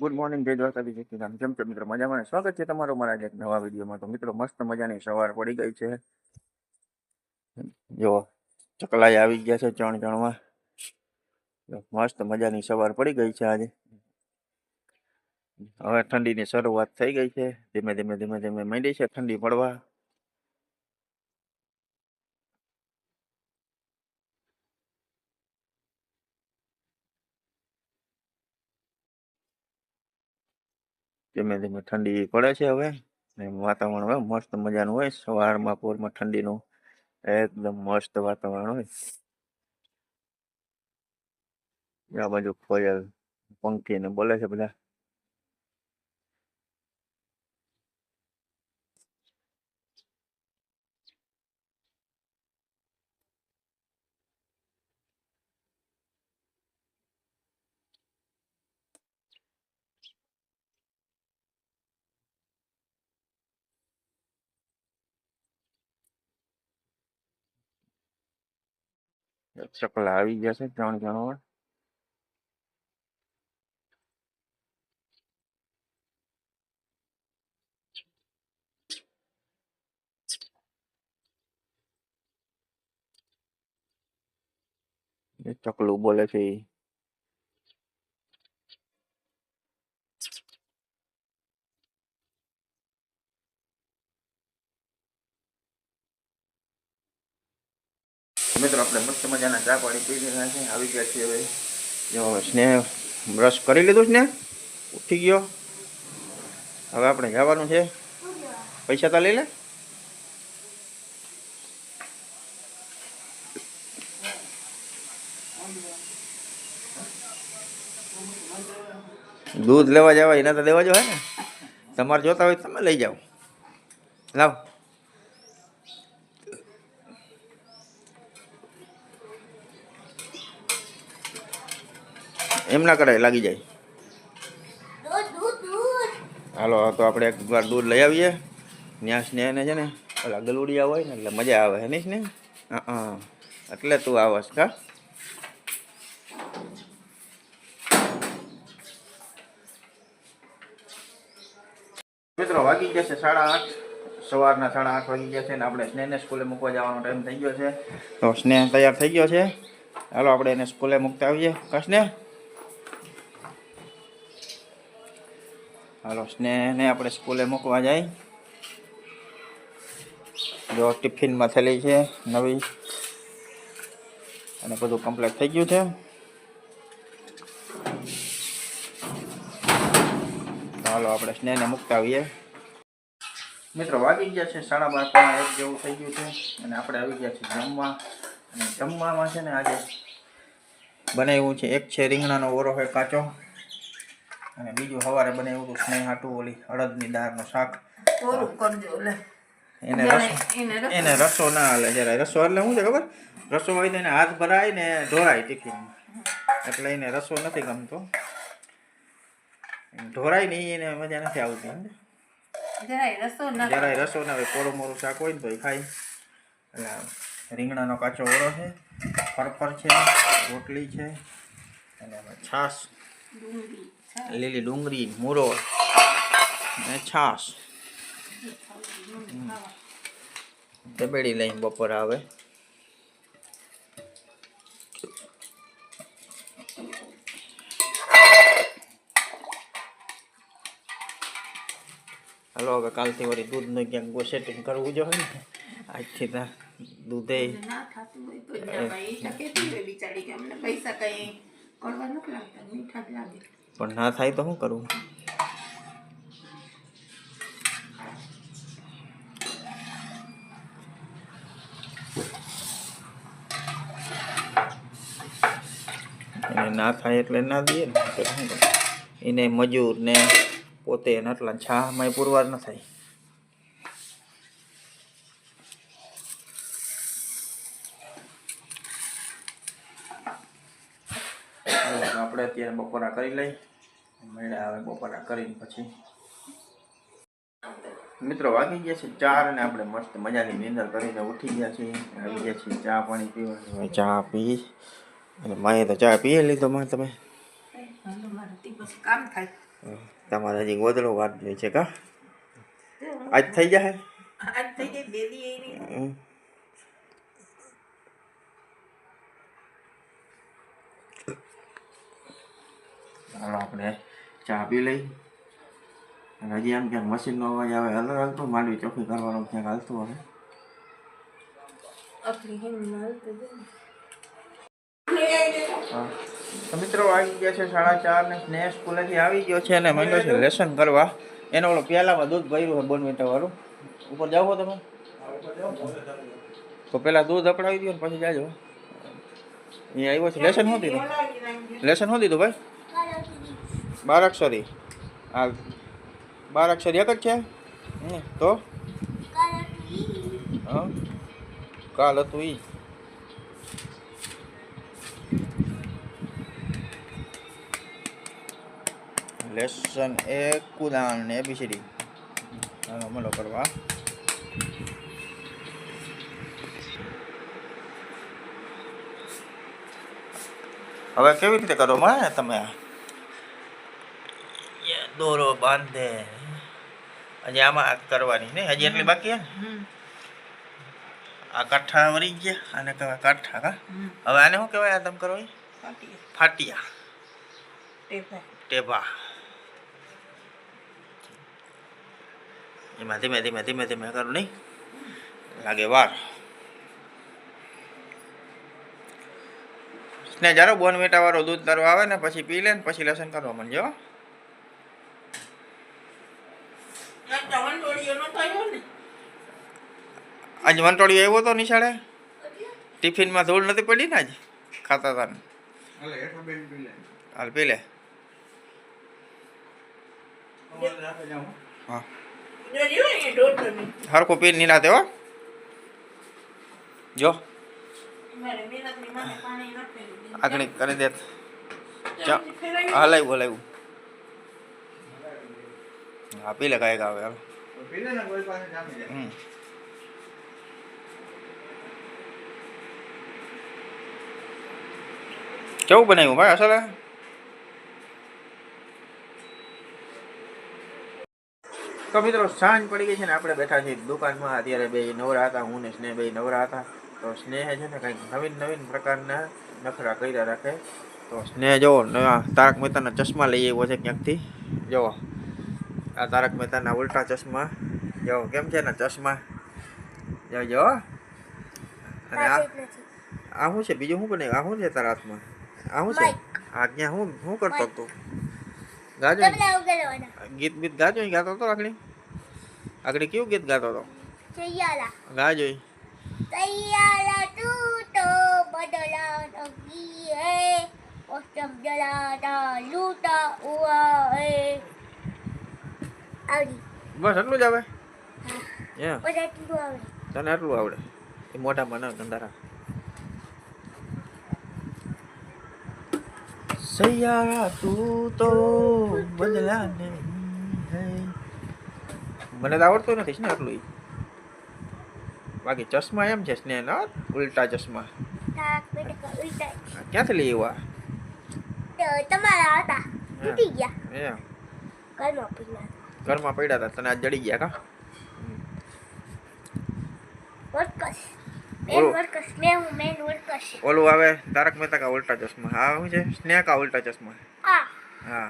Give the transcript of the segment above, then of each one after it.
Good morning જય દ્વારકાધી જય શ્રી કેમ છો મિત્રો? મજામાં ને? સ્વાગત છે તમારો મારા એક નવા વિડીયોમાં. તો મિત્રો, મસ્ત મજાની સવાર પડી ગઈ છે. જો, ચકલાઈ આવી ગયા છે ચણ ચણમાં. મસ્ત મજાની સવાર પડી ગઈ છે આજે. હવે ઠંડીની શરૂઆત થઈ ગઈ છે. ધીમે ધીમે ધીમે ધીમે માંડી છે ઠંડી પડવા. ધીમે ધીમે ઠંડી પડે છે હવે. વાતાવરણ હવે મસ્ત મજાનું હોય. સવારમાં, પોરમાં ઠંડીનું એકદમ મસ્ત વાતાવરણ હોય. આ બાજુ કોયલ પંખી ને બોલે છે બધા. ચકલા આવી ગયા છે ત્રણ જણો એ ચકલું બોલે છે ઈ. મિત્રો આપણે મસ્ત મજાના ચા પાણી પી લીધા છે. આવી ગયા છે હવે. જો, સ્નેહ, બ્રશ કરી લીધું સ્નેહ? ઉઠી ગયો. હવે આપણે જવાનું છે. પૈસા તો લઈ લે. દૂધ લેવા જવા એના તો દેવા જો ને. તમારે જોતા હોય તમે લઈ જાઓ. લાવ. એમ ના કરાય લાગી જાય. હાલો તો આપણે એક વાર દૂધ લઈ આવીએ. ત્યાં સ્નેહને છે ને ઓલા ગલુડિયા હોય ને એટલે મજા આવે હે નહીં ને? હા એટલે તું આવસ કા મિત્રો વાગી ગયા છે સાડા આઠ. સવારના સાડા આઠ વાગી ગયા છે ને આપણે સ્નેહને સ્કૂલે મૂકવા જવાનો ટાઈમ થઈ ગયો છે. તો સ્નેહ તૈયાર થઈ ગયો છે. હાલો આપણે એને સ્કૂલે મૂકતા આવીએ. કા હાલો, સ્નેહને આપણે સ્કૂલે મૂકવા જાય. જો ટિફિનમાં થયેલી છે નવી. અને બધું કમ્પ્લીટ થઈ ગયું છે. હાલો, આપણે સ્નેહને મૂકતા આવીએ. મિત્રો, વાગી ગયા છે સાડા બાર પોણા એક જેવું થઈ ગયું છે. અને આપણે આવી ગયા છીએ જમવા. અને જમવામાં છે ને આજે બનાવ્યું છે એક છે રીંગણાનો ઓરો હોય કાચો. અને બીજું સવારે બનાવ્યું હતું સ્નેહ હાટું ઓલી અડદની દાળનું શાક. કોરું કરજો લે. એને રસો એને રસો ના હાલે જરાય રસો એટલે શું છે ખબર? રસો હોય તો એને હાથ ભરાય ને ઢોરાય ટિફિનમાં એટલે એને રસો નથી ગમતો. ઢોરાય નહીં એને મજા નથી આવતી? જરાય રસો ના જરાય રસો ના હોય કોરું મોરું શાક હોય ને તો એ ખાય. એટલે રીંગણાનો કાચો ઓળો છે ફરફર છે રોટલી છે અને છાશ. ડુંગળી. લીલી ડુંગળી, મૂરો અને છાશ. તબેડી લઈને બપોર આવે. હાલો, હવે કાલથી વળી દૂધનું ક્યાંક સેટિંગ કરવું જોઈએ ને. આજથી તો દૂધે ના થાતું હોય તો જ ના ભાઈ. ઈશા કહેતી હોય બિચારી કે અમને પૈસા કઈ કડવા નથી લાગતા, મીઠા જ લાગે. પણ ના થાય તો શું કરવું ના થાય એટલે ના દઈએ ને. એને મજૂર ને પોતે આટલા છામાં પુરવાર ન થાય હાલો તો આપણે અત્યારે બપોરા કરી લઈ. મેળા આવે બપોરા કરીને પછી. મિત્રો વાગી ગયા છે ચાર અને આપણે મસ્ત મજાની નિંદર કરીને ઉઠી ગયા છીએ. આવી ગયા છીએ ચા પાણી પીવા ચા પી. અને માએ તો ચા પી લીધો માં તમે? તમારે હજી ગોદડો વાત જોઈ છે કા? આજ થઈ જાય આજ થઈ જાય બે દી એની હમ. ચાલો આપણે ચા પી લઈ અને હજી એમ ક્યાંક મશીનનો અવાજ આવે હલર હાલતું માંડવી ચોખ્ખી કરવાનું ક્યાંક હાલતું હવે. તો મિત્રો આવી ગયા છે સાડા ચાર ને સ્નેહ સ્કૂલેથી આવી ગયો છે અને માંડ્યો છે લેસન કરવા. એનો ઓલો પહેલામાં દૂધ ભર્યું છે બોનવીટા વાળું. ઉપર જાવ તમે. તો પેલા દૂધ અપડાવી દો ને પછી જાજો. અહીંયા આવ્યો છે. લેસન શું દીધું? લેસન શું દીધું ભાઈ? બાર અક્ષરી બારાક્ષરી બાર અક્ષરી એક જ છે તો હા. કાલ હતું ઈ લેસન એક કુદાન ને એબીસીડી ચાલો અમલો કરવા હવે કેવી રીતે કરો માં તમે? આ? દોરો બાંધે. હજી આમાં આ કરવાની ને હજી એટલી બાકી હે આ કાઠા વળી ગયા આને કહેવાય કાઠા કા? હવે આને શું કહેવાય આ તમે કરો? ફાટિયા. ટેબા એમાં ધીમે ધીમે ધીમે ધીમે કરું નહીં. લાગે વાર. ને જરા બોન વાળો દૂધ તારો આવે ને પછી પી લે ને પછી લસણ કરવા માંડજો આજ વંટોળી આવ્યો તો નિશાળે? ટિફિનમાં ધૂળ નથી પડી ને આજ? ખાતા હતા ને? હાલ પી લે. હા? હરખું પી નીના તેવો જો. આગળ કરી દે. ચા હલાવ્યું હલાવ્યું. હા પી લે કાંઈક આવે હાલ. હમ. કેવું બનાવ્યું ભાઈ અસલ? તો મિત્રો સાંજ પડી ગઈ છે ને આપણે બેઠા છીએ દુકાનમાં. અત્યારે બે નવરા હતા હું ને સ્નેહ બે નવરા હતા. તો સ્નેહ છે ને કંઈક નવીન નવીન પ્રકારના નખરા કર્યા રાખે. તો સ્નેહ જોવો નવા તારક મહેતાના ચશ્મા લઈ આવ્યો છે ક્યાંકથી? જોવો આ તારક મહેતાના ઉલટા ચશ્મા. જો કેમ છે ને ચશ્મા? જોજો અને આ આ શું છે? બીજું શું બનાવ્યું? આ શું છે તારા હાથમાં? આ શું છે આ હું શું કરતો તું ગાજો ગીત બીત ગાજો ગાતો હતો આગળ આગળ કયું ગીત ગાતો હતો? ગાજો. તૈયારા તૂટો બદલા નકી હે. ઓસ્ટમ જલાતા લૂટા ઉઆ હે. આવડી. બસ એટલું જ આવે? Yeah. બધા ટીલું આવડે તને આટલું આવડે? એ મોટા મને ગંધારા. સૈયારા તું તો બદલાને નહીં મને તો આવડતું નથી ને આટલું બાકી ચશ્મા એમ છે સ્નેહ ના ઉલટા ચશ્મા. ક્યાંથી લઈ એવા તમારા હતા. તૂટી ગયા. એ ઘરમાં પીલા ઘરમાં પડ્યા હતા તને આજ જડી ગયા કા? ઓલું. હું આવે તારક મહેતા કા ઉલટા ચશ્મા. હા શું છે? સ્નેહ કા ઉલટા ચશ્મા? હા.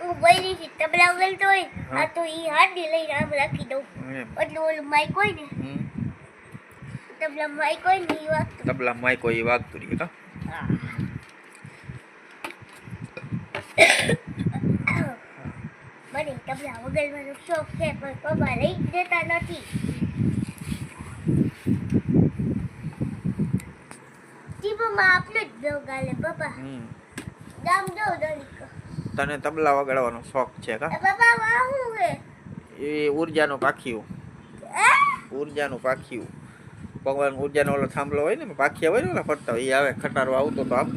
હું. થી તબલા વગલતો હોય હા. આ તો ઈ હાડી લઈને આમ રાખી દઉં. એટલે ઓલું માઈક હોય ને. તબલા માઈક હોય ને ઈ વાત તબલા માય કોઈ વાગતું રહે કા મને તબલા વગાડવાનો શોખ છે પણ પપ્પા લઈ જતા નથી. ટીપમાં આપણું જ વગાડે પપ્પા. ગામ દો તને તબલા વગાડવાનો શોખ છે કા? પપ્પા વાહ હે એ ઉર્જાનું પાખિયું? ઉર્જાનું પાખિયું. ભગવાન ઉર્જાનો ઓલો થાંભલો હોય ને પાખિયા હોય ને ઓલા ફરતા હોય એ આવે ખટારો આવતો તો આમ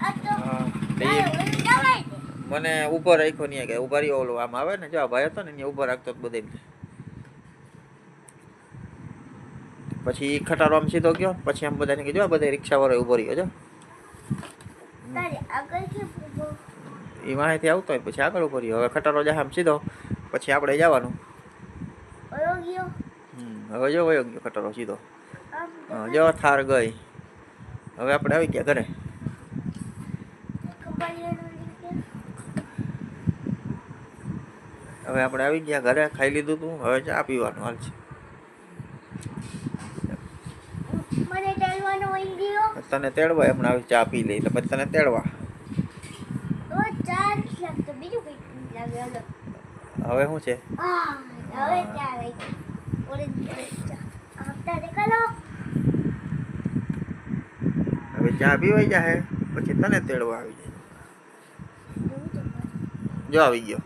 આ તો હા, તે મારે ઓલું જવાય ને મને ઊભો રાખ્યો નહીં કે ઊભા રહ્યો ઓલો આમ આવે ને જો આ ભાઈ હતો ને એને ઊભો રાખતો બધે પછી ખટારો આમ સીધો ગયો પછી આમ બધાને કીધું આ બધા રિક્ષાવાળો ઊભો રહ્યો જો. ઊભો? એ માહિતી આવતો હોય પછી આગળ ઊભો રહ્યો. હવે ખટારો જાય આમ સીધો પછી આપણે જવાનું. હવે જો વયો ગયો ખટારો સીધો. જો થાર ગઈ. હવે આપણે આવી ગયા ઘરે કપાળિયાનો લીધે હવે આપણે આવી ગયા ઘરે ખાઈ લીધું તું હવે ચા પીવાનું હાલ છે. તને તેડવા હમણાં આવી ચા પી લઈ તો પછી તને તેડવા. હવે શું છે? હવે ચા પીવાઈ જાહે પછી તને તેડવા આવી જાય. જો આવી ગયો.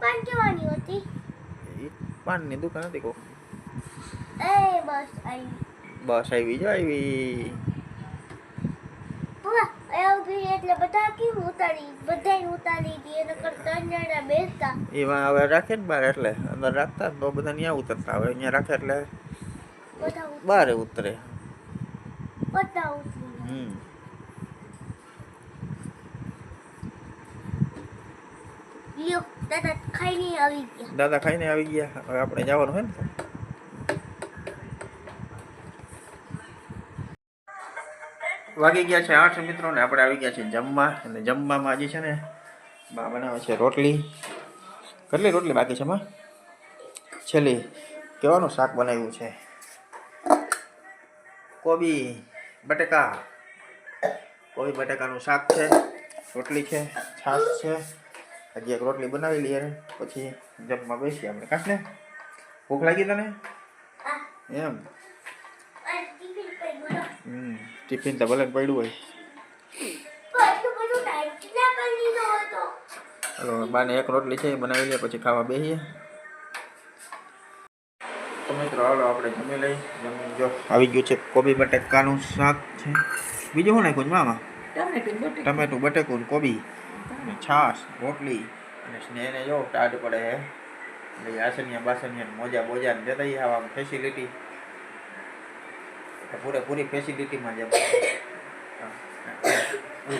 દુકાન કેવાની હતી. એ પાનની દુકાન હતી કો એ બસ આવી. બસ આવી જો આવી. અહીંયા ઊભી એટલે બધા કેમ ઉતારી બધાય ઉતારી હતી એને કરતા જણા બેસતા. એમાં હવે રાખે ને બાર એટલે અંદર રાખતા તો બધા ત્યાં ઉતરતા. હવે અહીંયા રાખે એટલે બહાર ઉતરે. બધા ઉતરી. હમ. લ્યો. દાદા ખાઈને આવી આવી ગયા. હવે આપણે જવાનું હોય ને? વાગી ગયા છે આઠ મિત્રો ને આપણે આવી ગયા છે જમવા. અને જમવામાં આજે છે ને બા બનાવે છે રોટલી. કેટલી રોટલી બાકી છે, માં? છેલ્લી. કેવાનું શાક બનાવ્યું છે? કોબી, બટેકા. કોબી, બટેકાનું શાક છે, રોટલી છે, છાશ છે. હજી એક રોટલી બનાવી લઈએ પછી જમવા બેસીએ આપણે. કાશ ને? ભૂખ લાગી તને? એમ? ટિફિન હમ ટિફિન તો ભલે પડ્યું હોય. ચાલો બાને એક રોટલી છે એ બનાવી લઈએ પછી ખાવા બેસીએ તો મિત્રો હાલો આપણે જમી લઈ જમી જો આવી ગયું છે કોબી બટેકાનું શાક છે. બીજું શું નાખ્યું છે મામા? ટમેટું બટેકું ટમેટું બટેકું ને કોબી. અને છાશ, રોટલી અને સ્નેહને જો ટાઢ પડે હે. એટલે આસનિયા બાસનિયા મોજા બોજા ને જતા આવા ફેસિલિટી પૂરેપૂરી ફેસિલિટીમાં જે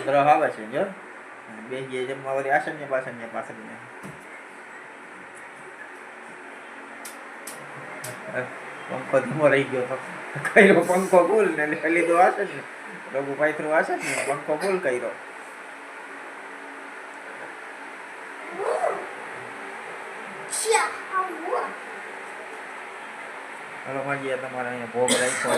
ગ્રહ આવે છે, જો. બે જે જમવા વળી આસનિયા બાસનિયા પાસનિયા પંખો ધીમો રહી ગયો તો. કર્યો પંખો ભૂલ ને લીધો આસન ને રઘુ પાયથરું આસન ને પંખો બોલ કર્યો. શ્યા ગયા તમારે અહીંયા ભોગ રાખ્યો